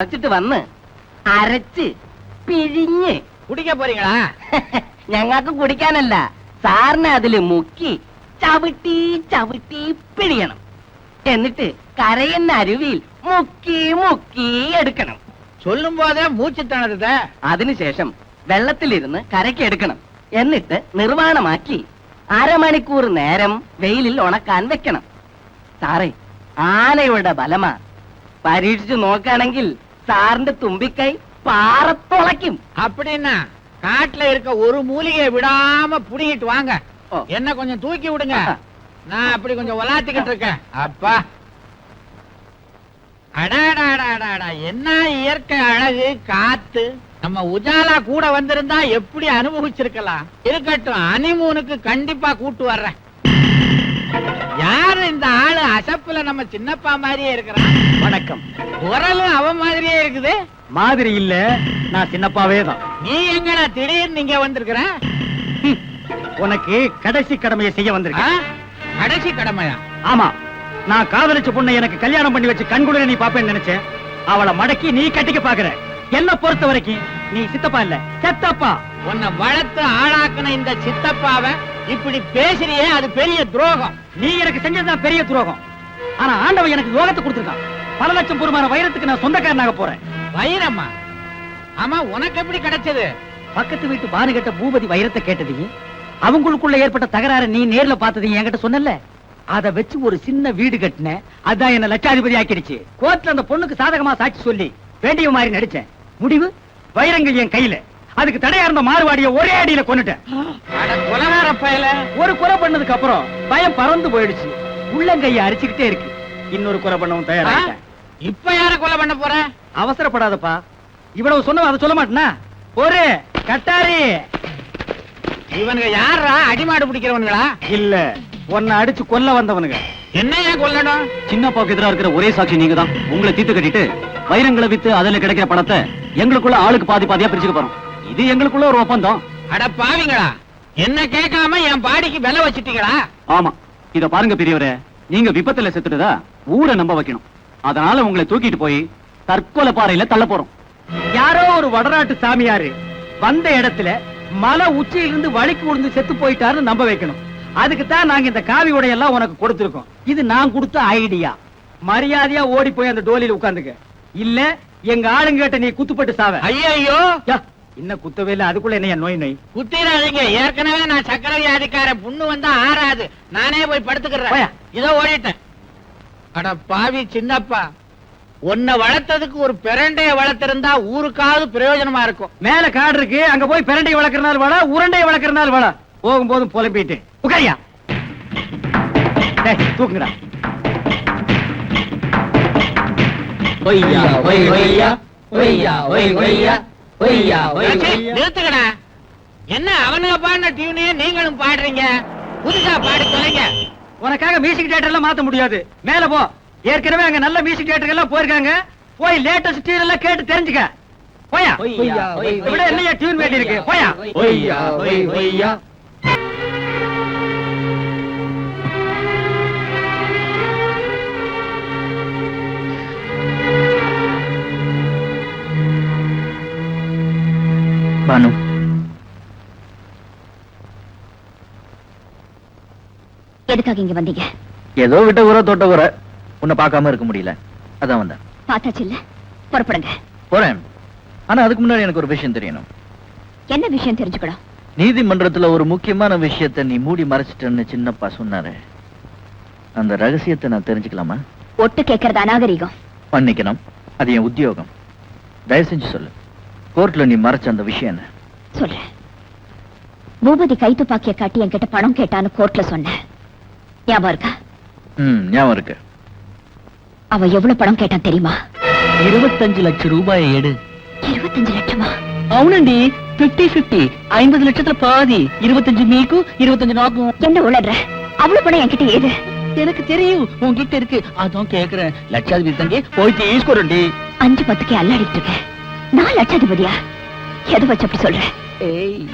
അരച്ചിട്ട് വന്ന് അരച്ച് പിഴിഞ്ഞ് குடிக்க போறீங்களா ഞങ്ങൾക്ക് കുടിക്കാനല്ല സാറിനെ അതില് മുക്കി ചവിട്ടി ചവിട്ടി പിഴിയണം എന്നിട്ട് കരയുന്ന അരുവിയിൽ മുക്കി മുക്കി എടുക്കണം சொல்லும் போதே மூச்சு திணறுத അതിനുശേഷം വെള്ളത്തിലിരുന്ന് കരയ്ക്ക് എടുക്കണം എന്നിട്ട് നിർവാണമാക്കി അരമണിക്കൂർ നേരം വെയിലിൽ ഉണക്കാൻ വെക്കണം സാറേ ആനയുടെ ബലമാ പരീക്ഷിച്ചു നോക്കുകയാണെങ്കിൽ സാറിന്റെ തുമ്പിക്കൈ പാറത്തുളയ്ക്കും அப்படின்னா காட்டுல இருக்க ஒரு மூலிகையை விடாம புடிங்கிட்டு வாங்க ஓ. என்ன கொஞ்சம் தூக்கி விடுங்க ஆஹா. நான் அப்படி கொஞ்சம் விளாத்திக்கிட்டு இருக்கேன் அப்பா அடாடாடாடாடா என்ன இயற்கை அழகு காத்து நம்ம உஜாலா கூட வந்திருந்தா எப்படி அனுபவிச்சிருக்கலாம் இருக்கட்டும் அனிமூனுக்கு கண்டிப்பா கூட்டு வர்றேன் யாரு இந்த ஆளு? அசப்புல நம்ம சின்னப்பா மாதிரியே இருக்கிறான். வணக்கம். குரலும் அவன் மாதிரியே இருக்குது. மாதிரி இல்ல. நான் சின்னப்பாவே தான். நீ எங்கடா திடீர்னு இங்க வந்திருக்கிற. உனக்கு கடைசி கடமையை செய்ய? வந்திருக்கேன். கடைசி கடமையா? ஆமா. நான் காதலிச்ச பொண்ணை எனக்கு கல்யாணம் பண்ணி வச்சு கண்குளிர நீ பாப்பேன்னு நினைச்சேன். அவளை மடக்கி நீ கட்டிக்க பாக்குற. என்ன பொறுத்த வரைக்கும் நீ சித்தப்பா இல்ல. செத்தப்பா. உன்னை வளர்த்து ஆளாக்குன இந்த சித்தப்பாவை இப்படி பேசுறியே அது பெரிய துரோகம். நீ எனக்கு செஞ்சதுதான் பெரிய துரோகம். ஆனா ஆண்டவன் எனக்கு யோகத்தை கொடுத்திருக்கான். பல லட்சம் பொறுமான வைரத்துக்கு நான் சொந்தக்காரனாக போறேன். வைரம்மா? ஆமா உனக்கு எப்படி கிடைச்சது? பக்கத்து வீட்டு பானுகிட்ட பூபதி வைரத்தை கேட்டதையும் அவங்களுக்குள்ள ஏற்பட்ட தகராறு நீ நேர்ல பார்த்ததையும் என்கிட்ட சொன்னல அத வச்சு ஒரு சின்ன வீடு கட்டினேன் அதான் என்ன லட்சாதிபதி ஆக்கிடுச்சு. கோர்ட்ல அந்த பொண்ணுக்கு சாதகமா சாட்சி சொல்லி வேண்டிய மாதிரி நடிச்சேன். முடிவு? வைரங்கள் என் கையில. அதுக்கு தடையா இருந்த மாறுவாடிய ஒரே அடியில கொன்னுட்டேன். அட கொலகார பயல. ஒரு குறை பண்ணதுக்கு அப்புறம் பயம் பறந்து போயிடுச்சு. உள்ளங்கைய அரிச்சுக்கிட்டே இருக்கு. இன்னொரு குறை பண்ணவும் தயாராகிட்டேன் இப்ப யார கொலை பண்ண போற? அவசரப்படாதப்பா. இவ்வளவு சொன்னவன் அதை சொல்ல மாட்டேனா? ஒரு கட்டாரி. இவனுங்க யாரா அடிமாடு பிடிக்கிறவனுங்களா? இல்ல உன்னை அடிச்சு கொல்ல வந்தவனுங்க. என்ன ஏன் கொல்லணும்? சின்னப்பாவுக்கு எதிரா இருக்கிற ஒரே சாட்சி நீங்க தான் உங்களை தீர்த்து கட்டிட்டு வைரங்களை வித்து அதுல கிடைக்கிற பணத்தை எங்களுக்குள்ள ஆளுக்கு பாதி பாதியா பிரிச்சுக்க போறோம். இது எங்களுக்குள்ள ஒரு ஒப்பந்தம். அட பாவிங்களா என்ன கேட்காம என் பாடிக்கு விலை வச்சிட்டீங்களா? ஆமா இத பாருங்க பெரியவரே நீங்க விபத்துல செத்துட்டதா ஊரை நம்ப வைக்கணும். அதனால உங்களை தூக்கிட்டு போய் தற்கொலை பாறையில தள்ள போறோம். யாரோ ஒரு வடநாட்டு சாமியாரு வந்த இடத்துல மலை உச்சியிலிருந்து வழிக்கு விழுந்து செத்து போயிட்டாருன்னு நம்ப வைக்கணும். அதுக்கு தான் நாங்க இந்த காவி உடையெல்லாம் உனக்கு கொடுத்திருக்கோம். இது நான் கொடுத்த ஐடியா. மரியாதையா ஓடி போய் அந்த டோலியில உட்கார்ந்துக்க இல்ல எங்க ஆளுங்கிட்ட நீ குத்துப்பட்டு சாவ. ஐயோ யா, இன்னும் குத்தவே இல்ல அதுக்குள்ள என்ன நோய் நோய்? குத்திராதீங்க ஏற்கனவே நான் சக்கரை வியாதிக்காரன் புண்ணு வந்தா ஆறாது. நானே போய். படுத்துக்கிறேன். இதோ ஓடிட்டேன். அட பாவி சின்னப்பா. உன்னை வளர்த்ததுக்கு ஒரு பிரண்டைய வளர்த்திருந்தா ஊருக்காவது பிரயோஜனமா இருக்கும். மேல காடு இருக்கு. அங்க போய் பிரண்டை வளர்க்கறனால வாழ உருண்டை வளர்க்கறனால வாழ போகும்போதும் புலம்பிட்டு உட்காரியா? டேய், தூக்குங்கடா. ஒய்யா ஒய் ஒய்யா. ஒய்யா ஒய் ஒய்யா. நிறுத்துக்கடா என்ன அவனுங்க பாடின டியூனையே நீங்களும் பாடுறீங்க? புதுசா பாடி தொலைங்க. உனக்காக மியூசிக் தியேட்டர் எல்லாம் மாத்த முடியாது. மேல போ. ஏற்கனவே அங்க நல்ல மியூசிக் தியேட்டர் எல்லாம் போயிருக்காங்க. போய் லேட்டஸ்ட் டியூன் எல்லாம் கேட்டு தெரிஞ்சுக்க. போயா? என்னையா டியூன் வேண்டி இருக்கு போயா? பானு. எதுக்காக இங்க வந்தீங்க? ஏதோ விட்ட ஊர தொட்ட ஊர உன்னை பார்க்காம இருக்க முடியல. அதான் வந்தேன். பார்த்தாச்சு இல்ல? புறப்படுங்க. போறேன். ஆனா அதுக்கு முன்னாடி எனக்கு ஒரு விஷயம் தெரியணும். என்ன விஷயம் தெரிஞ்சுக்கணும்? நீதிமன்றத்துல ஒரு முக்கியமான விஷயத்தை நீ மூடி மறைச்சிட்டேன்னு சின்னப்பா சொன்னாரு. அந்த ரகசியத்தை நான் தெரிஞ்சுக்கலாமா? ஒட்டு கேட்கறது அநாகரிகம். பண்ணிக்கணும். அது என் உத்தியோகம். தயவு செஞ்சு சொல்லு. கோர்ட்ல நீ மறைச்ச அந்த விஷயம் என்ன சொல்றேன் பூபதி கைத்துப்பாக்கிய காட்டி என்கிட்ட பணம் கேட்டான்னு கோர்ட்ல சொன்னேன் ஞாபகம் இருக்கா ம் ஞாபகம் இருக்கு அவ எவ்வளவு பணம் கேட்டான் தெரியுமா இருபத்தஞ்சு லட்சம் ரூபாயை எடு இருபத்தஞ்சு லட்சமா అవునండి ఫిఫ్టీ ఫిఫ్టీ ఐంపది లక్షల పాది இருபத்தஞ்சு మీకు இருபத்தஞ்சு நாக்கும் என்ன உளற அவ்வளவு பணம் என்கிட்ட ஏது எனக்கு தெரியும் உங்ககிட்ட இருக்கு அதான் கேக்குறேன் லட்சாதிபதி தங்கி போய் தீஸ்கோரண்டி அஞ்சு பத்துக்கு அல்லாடிட்டு இருக்கேன் நான் லட்சாதிபதியா? எதை வச்சு அப்படி சொல்றேன் ஏய்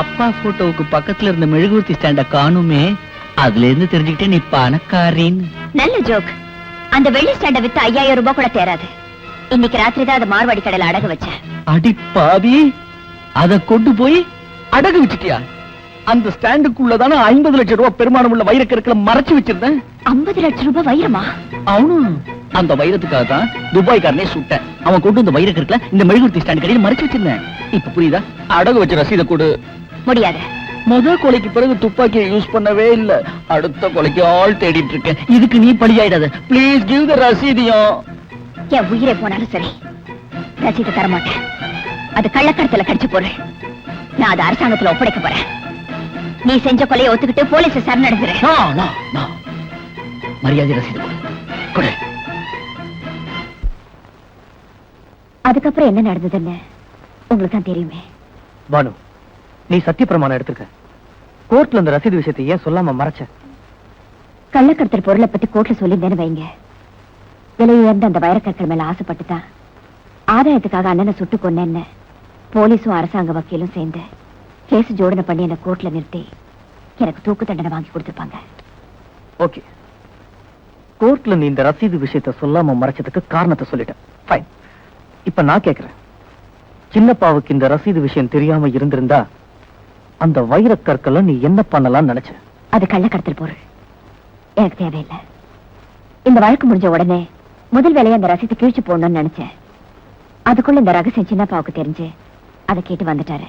அப்பா போட்டோவுக்கு பக்கத்துல இருந்த மெழுகுவர்த்தி ஸ்டாண்ட காணுமே. அதுல இருந்து தெரிஞ்சுக்கிட்டே நீ பணக்காரின்னு நல்ல ஜோக் அந்த வெள்ளி ஸ்டாண்ட வித்து ஐயாயிரம் ரூபாய் கூட தேராது இன்னைக்கு ராத்திரி தான் அதை மார்வாடி கடையில அடகு வச்சேன் அடி பாவி. அத கொண்டு போய் அடகு வச்சிட்டியா? அந்த ஸ்டாண்டுக்குள்ளதான ஐம்பது லட்சம் ரூபாய் பெருமானம் உள்ள வைரக்கற்களை மறைச்சு வச்சிருந்தேன். ஐம்பது லட்சம் ரூபாய் வைரமா? அவனும் அந்த வைரத்துக்காக தான் துபாய்க்காரனே சுட்டேன். அவன் கொண்டு வந்த வைரக்கற்களை இந்த மெழுகுர்த்தி ஸ்டாண்டு கடையில் மறைச்சு வச்சிருந்தேன். இப்ப புரியுதா? அடகு வச்ச ரசீதை கொடு. முடியாது. முத கொலைக்கு பிறகு துப்பாக்கியை யூஸ் பண்ணவே இல்ல. அடுத்த கொலைக்கு ஆள் தேடிட்டு இருக்கேன். இதுக்கு நீ பலியாயிடாத. ப்ளீஸ் கிவ் த ரசீதியம் என் உயிரே போனாலும் சரி. ரசீது தரமாட்டேன். அது கள்ளக்கடத்துல கடிச்ச பொருள் நான் அதை அரசாங்கத்துல ஒப்படைக்க போறேன். நீ செஞ்ச கொலையை ஒத்துக்கிட்டு போலீஸ் சரணடைஞ்சிரு. மரியாதை ரசீது கொடு. அதுக்கப்புறம் என்ன நடந்ததுன்னு உங்களுக்கு தான் தெரியுமே. பானு நீ சத்தியப்பிரமாணம் எடுத்துக்க கோர்ட்ல இந்த ரசீது விஷயத்தை ஏன் சொல்லாம மறைச்ச? கள்ளக்கடத்தல் பொருளை பத்தி கோர்ட்ல சொல்லியிருந்தேன்னு வைங்க. விலை உயர்ந்த அந்த வைரக்கற்கள் மேல ஆசைப்பட்டுதான் ஆதாயத்துக்காக அண்ணனை சுட்டு கொன்னேன்னு போலீஸும் அரசாங்க வக்கீலும் சேர்ந்து கேஸ் ஜோடனை பண்ணி என்ன கோர்ட்ல நிறுத்தி எனக்கு தூக்கு தண்டனை வாங்கி கொடுத்திருப்பாங்க. ஓகே. கோர்ட்ல நீ இந்த ரசீது விஷயத்தை சொல்லாம மறைச்சதுக்கு காரணத்தை சொல்லிட்டேன். ஃபைன் இப்ப நான் கேக்குறேன். சின்னப்பாவுக்கு இந்த ரசீது விஷயம் தெரியாம இருந்திருந்தா அந்த வைரக் கற்களை நீ என்ன பண்ணலாம்னு நினைச்ச? அது கள்ளக்கடத்தல் பொருள் எனக்கு தேவையில்லை. இந்த வழக்கு முடிஞ்ச உடனே முதல் வேலையை அந்த ரசீதை கிழிச்சு போடணும்னு நினைச்சேன் அதுக்குள்ள இந்த ரகசியம் சின்னப்பாவுக்கு தெரிஞ்சு அதை கேட்டு வந்துட்டாரு.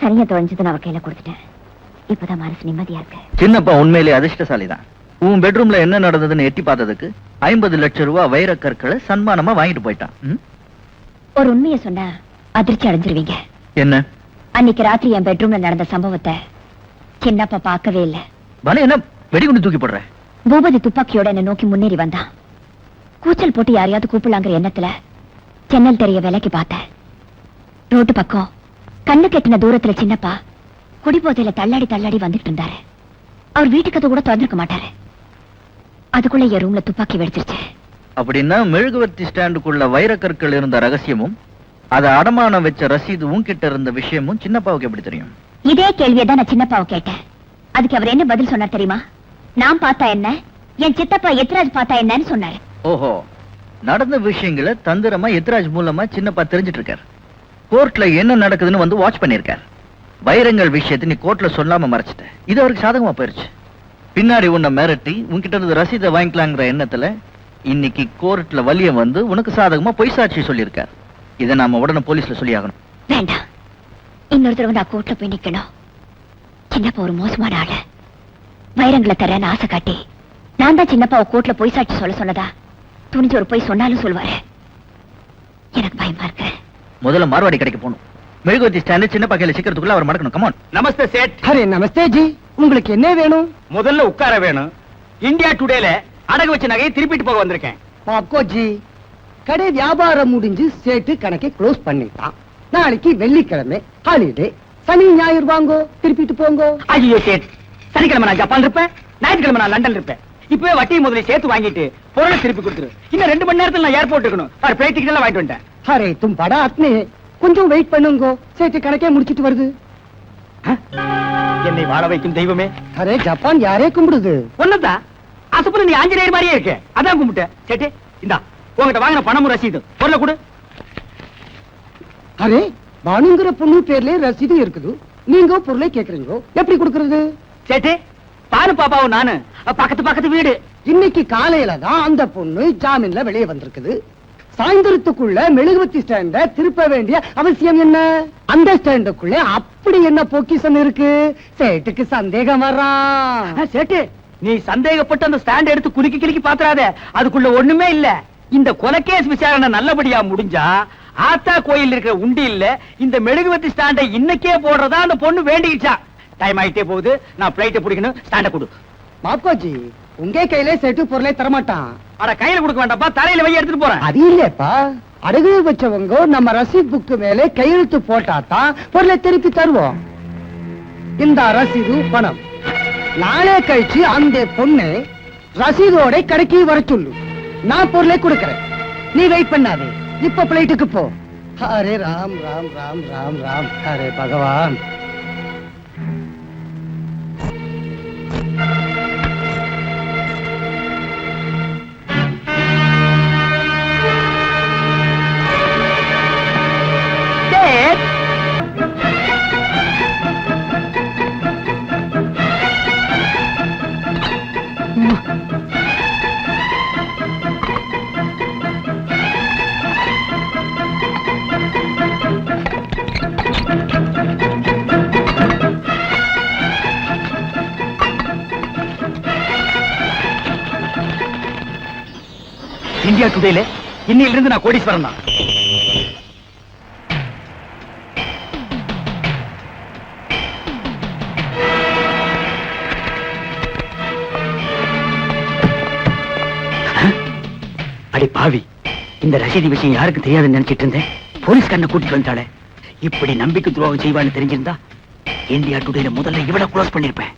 சரியா தொலைஞ்சது நான் கையில கொடுத்துட்டேன். இப்பதான் மனசு நிம்மதியா இருக்கு. சின்னப்பா உண்மையிலே அதிர்ஷ்டசாலி தான் உன் பெட்ரூம்ல என்ன நடந்ததுன்னு எட்டி பார்த்ததுக்கு ஐம்பது லட்சம் ரூபாய் வைர கற்களை சன்மானமா வாங்கிட்டு போயிட்டான்? ஒரு உண்மையை சொன்னா அதிர்ச்சி அடைஞ்சிருவீங்க. என்ன? அன்னைக்கு ராத்திரி என் பெட்ரூம்ல நடந்த சம்பவத்தை சின்னப்பா பார்க்கவே இல்ல. பல என்ன வெடிகுண்டு தூக்கி போடுற? பூபதி துப்பாக்கியோட என்ன நோக்கி முன்னேறி வந்தான். கூச்சல் போட்டு யாரையாவது கூப்பிடலாங்கிற எண்ணத்துல ஜன்னல் தெரிய விலைக்கு பார்த்தேன். ரோட்டு பக்கம் கண்ணு கெட்டின தூரத்துல சின்னப்பா குடிபோதையில தள்ளாடி தள்ளாடி வந்துட்டு இருந்தாரு. அவர் வீட்டுக்கு கூட திறந்திருக்க மாட்டாரு. அதுக்குள்ள என் ரூம்ல துப்பாக்கி வெடிச்சிருச்சு. அப்படின்னா மெழுகுவர்த்தி ஸ்டாண்டுக்குள்ள வைர கற்கள் இருந்த ரகசியமும் அதை அடமானம் வச்ச ரசீது உன்கிட்ட இருந்த விஷயமும் சின்னப்பாவுக்கு எப்படி தெரியும்? இதே கேள்வியை தான் நான் சின்னப்பாவை கேட்டேன். அதுக்கு அவர் என்ன பதில் சொன்னார் தெரியுமா? நான் பார்த்தா என்ன? என் சித்தப்பா எத்ராஜ் பார்த்தா என்னன்னு சொன்னாரு. ஓஹோ நடந்த விஷயங்களை தந்திரமா எத்ராஜ் மூலமா சின்னப்பா தெரிஞ்சிட்டு இருக்கார் கோர்ட்ல என்ன நடக்குதுன்னு வந்து வாட்ச் பண்ணிருக்கார் வைரங்கள் விஷயத்தை நீ கோர்ட்ல சொல்லாம மறைச்சிட்ட. இது அவருக்கு சாதகமா போயிருச்சு. பின்னாடி உன்னை மிரட்டி உன்கிட்ட இருந்து ரசீதை வாங்கிக்கலாங்கிற எண்ணத்துல இன்னைக்கு கோர்ட்ல வலிய வந்து உனக்கு சாதகமா பொய் சாட்சி சொல்லியிருக்கார். இதை நாம உடனே போலீஸ்ல சொல்லியாகணும். வேண்டாம் இன்னொரு தடவை நான் கோர்ட்ல போய் நிக்கணும். சின்னப்பா ஒரு மோசமான ஆளு. வைரங்களை தரேன்னு ஆசை காட்டி. நான் தான் சின்னப்பாவை கோர்ட்ல போய் சாட்சி சொல்ல சொன்னதா? துணிஞ்சு ஒரு போய் சொன்னாலும் சொல்லுவாரு எனக்கு பயமா இருக்கு. முதல்ல மார்வாடி கடைக்கு போகணும். மெழுகுவர்த்தி ஸ்டாண்டு சின்ன பக்கையில சிக்கிறதுக்குள்ள அவர் மடக்கணும். கமான் நமஸ்தே சேட். அரே நமஸ்தே ஜி உங்களுக்கு என்ன வேணும்? முதல்ல உட்கார வேணும். இந்தியா டுடேல அடகு வச்ச நகையை திருப்பிட்டு போக வந்திருக்கேன். பாக்கோ ஜி. கடை வியாபாரம் முடிஞ்சு சேட்டு கணக்கை க்ளோஸ் பண்ணிட்டான். நாளைக்கு வெள்ளிக்கிழமை ஹாலிடே சனி ஞாயிறு வாங்கோ திருப்பிட்டு போங்கோ. ஐயோ சேட். சனிக்கிழமை நான் ஜப்பான் இருப்பேன் ஞாயிற்றுக்கிழமை நான் லண்டன் இருப்பேன். இப்பவே வட்டி முதல்ல சேர்த்து வாங்கிட்டு பொருளை திருப்பி கொடுத்துரு. இன்னும் ரெண்டு மணி நேரத்துல நான் ஏர்போர்ட் இருக்கணும். ஒரு பிளைட் டிக்கெட் எல்லாம் வாங்கிட்டு வந்துட்டேன். அரே தும் படா அத்னே கொஞ்சம் வெயிட் பண்ணுங்கோ. சேட்டு கணக்கே முடிச்சிட்டு வருது. என்னை வாழ வைக்கும் தெய்வமே. அரே ஜப்பான் யாரே கும்பிடுது? ஒண்ணுதான் அசப்புல நீ ஆஞ்சநேயர் மாதிரியே இருக்கு. அதான் கும்பிட்டேன். சேட்டு இந்தா உங்ககிட்ட வாங்கின பணமும் ரசீது. பொருளை கொடு. அரே பானுங்கிற பொண்ணு பேர்ல ரசீது இருக்குது. நீங்க பொருளை கேக்குறீங்க எப்படி கொடுக்கறது? சேட்டு பாரு பாப்பாவும் நானு. பக்கத்து பக்கத்து வீடு. இன்னைக்கு காலையில தான் அந்த பொண்ணு ஜாமீன்ல வெளியே வந்திருக்குது. சாயந்தரத்துக்குள்ள மெழுகுவத்தி ஸ்டாண்ட திருப்ப வேண்டிய அவசியம் என்ன? அந்த ஸ்டாண்டுக்குள்ள அப்படி என்ன பொக்கிஷம் இருக்கு? சேட்டுக்கு சந்தேகம் வர்றான் சேட்டு நீ சந்தேகப்பட்டு அந்த ஸ்டாண்ட் எடுத்து குலுக்கி கிலுக்கி பாத்துறாத. அதுக்குள்ள ஒண்ணுமே இல்ல. இந்த கொலைகேஸ் விசாரணை நல்லபடியா முடிஞ்சா ஆத்தா கோயில் இருக்கிற உண்டி இல்ல இந்த மெழுகுவத்தி ஸ்டாண்டை இன்னைக்கே போடுறதா அந்த பொண்ணு வேண்டிக்கிச்சா. டைம் ஆயிட்டே போகுது. நான் பிளைட்டை பிடிக்கணும். ஸ்டாண்ட கொடு. மாப்கோஜி உங்க கையில சேட்டு பொருளை தரமாட்டான். அட கையில கொடுக்க வேண்டாம்ப்பா. தரையில வை எடுத்துட்டு போறேன். அது இல்லப்பா அடகு வச்சவங்க நம்ம ரசீத் புக்கு மேல கையெழுத்து போட்டாதான் பொருளை திருப்பி தருவோம். இந்த ரசீது பணம். நாளே கழிச்சு அந்த பொண்ணு ரசீதோட கடைக்கு வர சொல்லு. நான் பொருளை கொடுக்கறேன். நீ வெயிட் பண்ணாதே. இப்ப பிளைட்டுக்கு போ. ஹரே ராம் ராம் ராம் ராம் ராம். ஹரே பகவான். இந்தியா டுடேல இருந்து நான் கோடீஸ்வரன் தான். அடி பாவி இந்த ரசீதி விஷயம் யாருக்கு தெரியாதுன்னு நினைச்சிட்டு இருந்தேன். போலீஸ் கண்ணை கூட்டிட்டு வந்தாளே இப்படி நம்பிக்கை துரோகம் செய்வான்னு தெரிஞ்சிருந்தா இந்தியா டுடேல முதல்ல இவள close பண்ணிருப்பேன்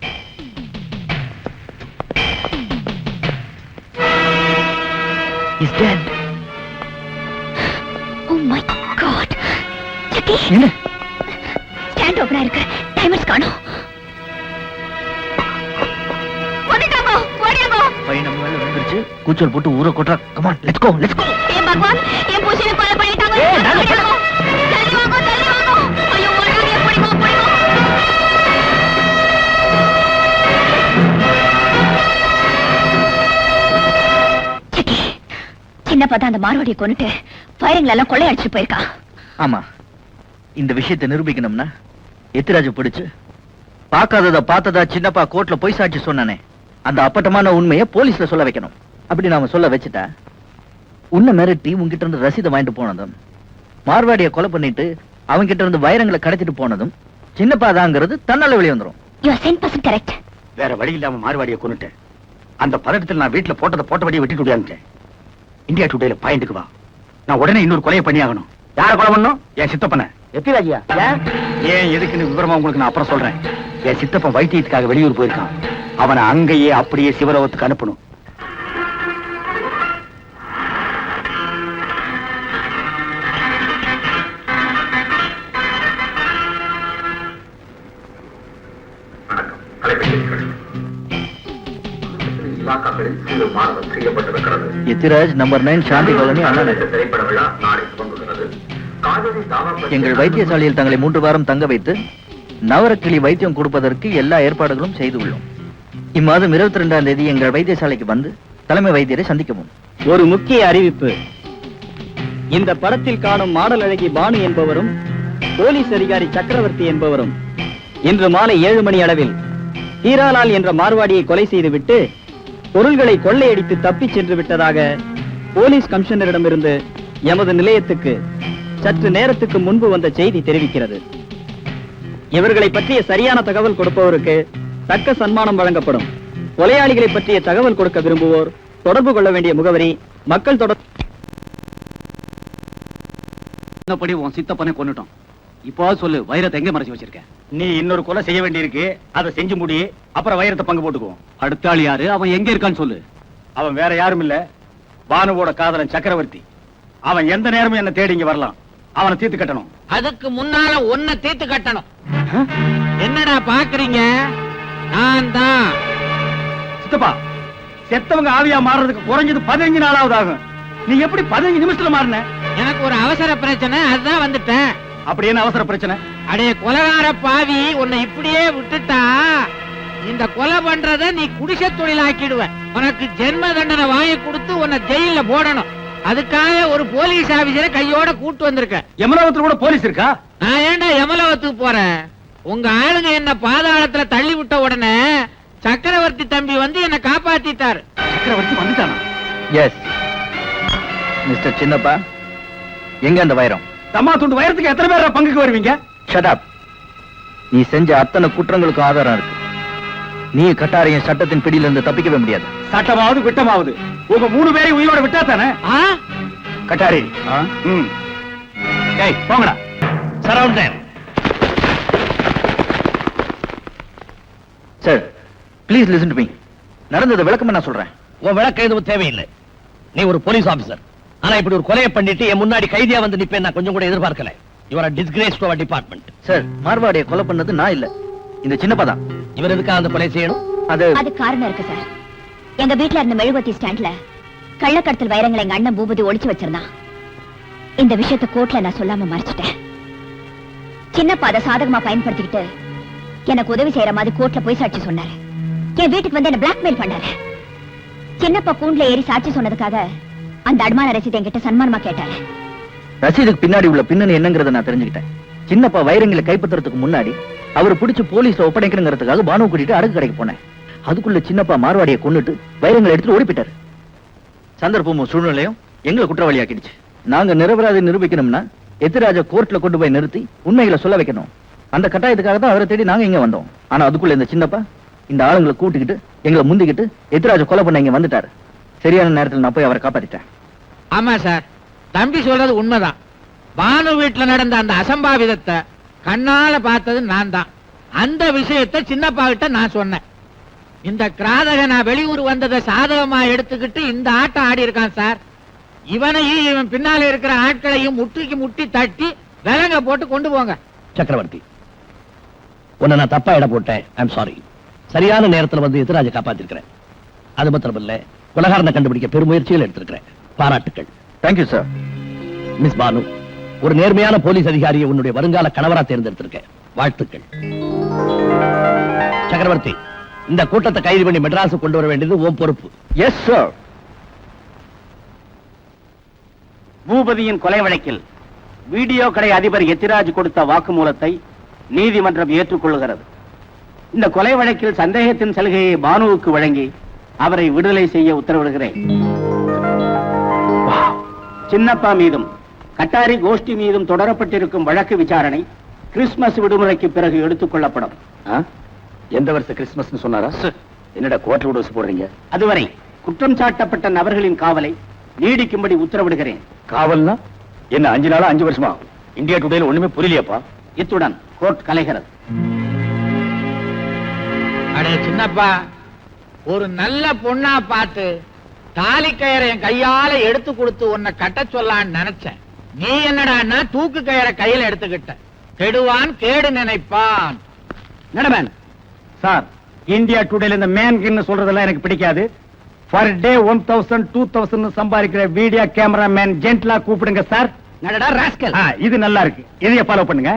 is dead oh my god Jaggi என்ன? ஸ்டாண்ட் ஓபனா இருக்கு. டைமர்ஸ் காணோம். ஓடியாங்க பையன் நம்ம மேல விழுந்துருச்சு. கூச்சல் போட்டு ஊரை கொட்டுறா come on let's go let's go ஏ பகவான்? என் புருஷனை கொலை பண்ணிட்டாங்க? ஏய், நாங்க சின்னப்பா தான் அந்த மார்வாடியை கொண்டுட்டு ஃபயரிங்ல எல்லாம் கொள்ளையடிச்சு போயிருக்கான் ஆமா. இந்த விஷயத்தை நிரூபிக்கணும்னா எத்திராஜ பிடிச்சு பார்க்காதத பார்த்ததா சின்னப்பா கோர்ட்ல போய் சாட்சி சொன்னானே. அந்த அப்பட்டமான உண்மையை போலீஸ்ல சொல்ல வைக்கணும். அப்படி நாம சொல்ல வச்சுட்டா உன்னை மிரட்டி உன்கிட்ட இருந்து ரசீதை வாங்கிட்டு போனதும் மார்வாடிய கொலை பண்ணிட்டு அவன்கிட்ட இருந்து வைரங்களை கடத்திட்டு போனதும் சின்னப்பா தாங்கிறது தன்னால வெளியே வந்துரும். You are cent percent correct வேற வழி இல்லாம மார்வாடியை கொண்டுட்டேன் அந்த பதட்டத்தில் நான் வீட்டுல போட்டதை போட்டபடியே விட்டுட்டு ஓடியாந்துட்டேன் இந்தியா டுடேல பாயிண்ட்டுக்கு வா. நான் உடனே இன்னொரு கொலையை பண்ணி ஆகணும் யார கொலை பண்ணும் என் சித்தப்பனை. எத்திராஜியா ஏன்? எதுக்குன்னு விவரமா உங்களுக்கு நான் அப்புறம் சொல்றேன். என் சித்தப்பன் வைத்தியத்துக்காக வெளியூர் போயிருக்கான். அவனை அங்கேயே அப்படியே சிவலோகத்துக்கு அனுப்பணும். மாறுதல் செய்யப்பட்டிருக்கிறது. Ethiraj number nine Shanthi colony Anna Nagar. திரைப்பட விழா நாளை துவங்குகிறது. எங்கள் வைத்தியசாலையில் தங்களை மூன்று வாரம் தங்க வைத்து நவரக்கிளி வைத்தியம் கொடுப்பதற்கு எல்லா ஏற்பாடுகளும் செய்து உள்ளோம். இம்மாதம் இருபத்தி ரெண்டாம் தேதி எங்கள் வைத்தியசாலைக்கு வந்து தலைமை வைத்தியரை சந்திக்கவும். ஒரு முக்கிய அறிவிப்பு. இந்த படத்தில் காணும் மாடல் அழகி பானு என்பவரும் போலீஸ் அதிகாரி சக்கரவர்த்தி என்பவரும் இன்று மாலை ஏழு மணி அளவில் ஹீராலால் என்ற மார்வாடியை கொலை செய்துவிட்டு பொருள்களை கொள்ளையடித்து தப்பிச் சென்று விட்டதாக போலீஸ் கமிஷனரிடமிருந்து எமது நிலையத்துக்கு சற்று நேரத்துக்கு முன்பு வந்த செய்தி தெரிவிக்கிறது. இவர்களை பற்றிய சரியான தகவல் கொடுப்பவருக்கு தக்க சன்மானம் வழங்கப்படும். கொலையாளிகளை பற்றிய தகவல் கொடுக்க விரும்புவோர் தொடர்பு கொள்ள வேண்டிய முகவரி மக்கள் தொடர் உன் சித்தப்பனை கொண்டுட்டோம் இப்போ சொல்லு வைரத்தை எங்க மறைச்சு வச்சிருக்க? நீ இன்னொரு கொலை செய்ய வேண்டியிருக்கு. அதை செஞ்சு முடி அப்புறம் வைரத்தை பங்கு போட்டுக்குவோம் அடுத்த ஆள் யாரு? அவன் எங்க இருக்கான்னு சொல்லு. அவன் வேற யாரும் இல்ல. பானுவோட காதலன் சக்கரவர்த்தி. அவன் எந்த நேரமும் என்ன தேடி இங்க வரலாம். அவனை தீர்த்து கட்டணும். அதுக்கு முன்னால ஒன்ன தீர்த்து கட்டணும். என்னடா பாக்குறீங்க? நான் தான். சித்தப்பா செத்தவங்க ஆவியா மாறுறதுக்கு குறைஞ்சது பதினஞ்சு நாளாவது ஆகும். நீ எப்படி பதினஞ்சு நிமிஷத்துல மாறின? எனக்கு ஒரு அவசர பிரச்சனை அதுதான் வந்துட்டேன். அப்படி என்ன அவசர பிரச்சனை? அடே கொலகார பாவி உன்னை இப்படியே விட்டுட்டா இந்த கொலை பண்றத நீ குடிசை தொழிலாக்கிடுவ. உனக்கு ஜென்ம தண்டனை வாங்கி கொடுத்து உன்னை ஜெயில போடணும். அதுக்காக ஒரு போலீஸ் ஆபீசரை கையோட கூட்டு வந்திருக்க. எமலோகத்துல கூட போலீஸ் இருக்கா? நான் ஏன்டா யமலோகத்துக்கு போறேன்? உங்க ஆளுங்க என்ன பாதாளத்துல தள்ளி விட்ட உடனே சக்கரவர்த்தி தம்பி வந்து என்ன காப்பாத்திட்டாரு. சக்கரவர்த்தி வந்துட்டானா? எஸ் மிஸ்டர் சின்னப்பா எங்க அந்த வைரம்? தம்மா துண்டு வைரத்துக்கு எத்தனை பேர் பங்குக்கு வருவீங்க? ஷட் நீ செஞ்ச அத்தனை குற்றங்களுக்கும் ஆதாரம் இருக்கு. நீ கட்டாரையும் சட்டத்தின் பிடியில இருந்து தப்பிக்கவே முடியாது. சட்டமாவது விட்டமாவது. உங்க மூணு பேரையும் உயிரோட விட்டா தானே? கட்டாரி. ஏய் போங்கடா. Surround sir please listen to me நடந்ததை விளக்கமா நான் சொல்றேன். உன் விளக்கம் எதுவும் தேவையில்லை. நீ ஒரு போலீஸ் ஆபீசர் ஆனா இப்படி ஒரு கொலையை பண்ணிட்டு என் முன்னாடி கைதியா வந்து நிப்பேன் நான் கொஞ்சம் கூட எதிர்பார்க்கல. Your disgrace to our department sir மார்வாடியை கொலை பண்ணது நான் இல்ல. இந்த சின்னப்பா தான் இவர் எதுக்காக அந்த கொலை செய்யணும்? அது அது காரணம் இருக்கு சார் எங்க வீட்ல இருந்த மெழுகுவத்தி ஸ்டாண்ட்ல கள்ளக்கடத்தல் வைரங்களை எங்க அண்ணன் பூபதி ஒளிச்சு வச்சிருந்தான். இந்த விஷயத்தை கோர்ட்ல நான் சொல்லாம மறைச்சிட்டேன். சின்னப்பா அதை சாதகமா பயன்படுத்திக்கிட்டு எனக்கு உதவி செய்யற மாதிரி கோர்ட்ல போய் சாட்சி சொன்னாரு. என் வீட்டுக்கு வந்து என்ன பிளாக்மெயில் பண்ணாரு. சின்னப்பா கூண்டுல ஏறி சாட்சி சொன்னதுக்காக அந்த அடமான ரசீது என்கிட்ட சன்மானமா கேட்டாரு. ரசீதுக்கு பின்னாடி உள்ள பின்னணி என்னங்கறத நான் தெரிஞ்சுக்கிட்டேன். சின்னப்பா வைரங்களை கைப்பற்றுறதுக்கு முன்னாடி அவர் பிடிச்சு போலீஸ்ல ஒப்படைக்கணுங்கிறதுக்காக பானு கூட்டிட்டு அடகு கடைக்கு போனேன். அதுக்குள்ள சின்னப்பா மார்வாடியை கொண்டுட்டு வைரங்களை எடுத்துட்டு ஓடிப்பிட்டாரு. சந்தர்ப்பம் சந்தர்ப்பமும் சூழ்நிலையும் எங்களை குற்றவாளியாக்கிடுச்சு. நாங்க நிரபராதி நிரூபிக்கணும்னா எத்திராஜ கோர்ட்ல கொண்டு போய் நிறுத்தி உண்மைகளை சொல்ல வைக்கணும். அந்த கட்டாயத்துக்காக தான் அவரை தேடி நாங்க இங்க வந்தோம். ஆனா அதுக்குள்ள இந்த சின்னப்பா இந்த ஆளுங்களை கூட்டிக்கிட்டு எங்களை முந்திக்கிட்டு எத்திராஜ கொலை பண்ண இங்க வந்துட்டாரு. சரியான நேரத்துல நான் போய் அவரை காப்பாத்திட்டேன். ஆமா சார். தம்பி சொல்றது உண்மைதான். பானு வீட்டுல நடந்த அந்த அசம்பாவிதத்தை கண்ணால பார்த்தது நான் தான் அந்த விஷயத்தை சின்னப்பா கிட்ட நான் சொன்னேன். இந்த கிராதக நான் வெளியூர் வந்ததை சாதகமா எடுத்துக்கிட்டு இந்த ஆட்டம் ஆடி இருக்கான் சார். இவனையும் இவன் பின்னால இருக்கிற ஆட்களையும் முட்டிக்கு முட்டி தட்டி விலங்க போட்டு கொண்டு போங்க. சக்கரவர்த்தி உன்னை நான் தப்பா இட போட்டேன். ஐம் சாரி சரியான நேரத்துல வந்து எதிராஜ காப்பாத்திருக்கிறேன். அது மாத்திரம் இல்ல. உலகாரனை கண்டுபிடிக்க பெருமுயற்சிகள் எடுத்திருக்கிறேன். பாராட்டுக்கள். தேங்க்யூ சார் மிஸ் பானு ஒரு நேர்மையான போலீஸ் அதிகாரியை உன்னுடைய வருங்கால கணவரா தேர்ந்தெடுத்திருக்கேன். வாழ்த்துக்கள். சக்கரவர்த்தி இந்த கூட்டத்தை கைது பண்ணி மெட்ராஸுக்கு கொண்டு வர வேண்டியது உன் பொறுப்பு. எஸ் சார் பூபதியின் கொலை வழக்கில் வீடியோ கடை அதிபர் எத்திராஜ் கொடுத்த வாக்குமூலத்தை நீதிமன்றம் ஏற்றுக்கொள்கிறது இந்த கொலை வழக்கில் சந்தேகத்தின் சலுகையை பானுவுக்கு வழங்கி அவரை விடுதலை செய்ய உத்தரவிடுகிறேன். சின்னப்பா மீதும் கட்டாரி கோஷ்டி மீதும் தொடரப்பட்டிருக்கும் வழக்கு விசாரணை கிறிஸ்துமஸ் விடுமுறைக்கு பிறகு எடுத்துக் கொள்ளப்படும். எந்த வருஷம் கிறிஸ்துமஸ் சொன்னாரா? என்னடா குவார்டர் விட போடுறீங்க? அதுவரை குற்றம் சாட்டப்பட்ட நபர்களின் காவலை நீடிக்கும்படி உத்தரவிடுகிறேன். காவல்னா? என்ன அஞ்சு நாளா அஞ்சு வருஷமா? இந்தியா டுடேல ஒண்ணுமே புரியலையாப்பா? இத்துடன் கோர்ட் கலைகிறது. அடே சின்னப்பா ஒரு நல்ல பொண்ணா பார்த்து தாலி கயிறை என் கையால எடுத்து கொடுத்து உன்னை கட்ட சொல்லான்னு நினைச்சேன். நீ என்னடான்னா தூக்கு கயிறை கையில எடுத்துக்கிட்ட. கெடுவான் கேடு நினைப்பான். நடமேன் சார் இந்தியா டுடேல இந்த மேன் சொல்றதெல்லாம் எனக்கு பிடிக்காது. Per day one thousand two thousand சம்பாதிக்கிற வீடியோ கேமரா மேன் ஜென்ட்லா கூப்பிடுங்க சார். நடடா ராஸ்கல்? இது நல்லா இருக்கு. இதைய ஃபாலோ பண்ணுங்க.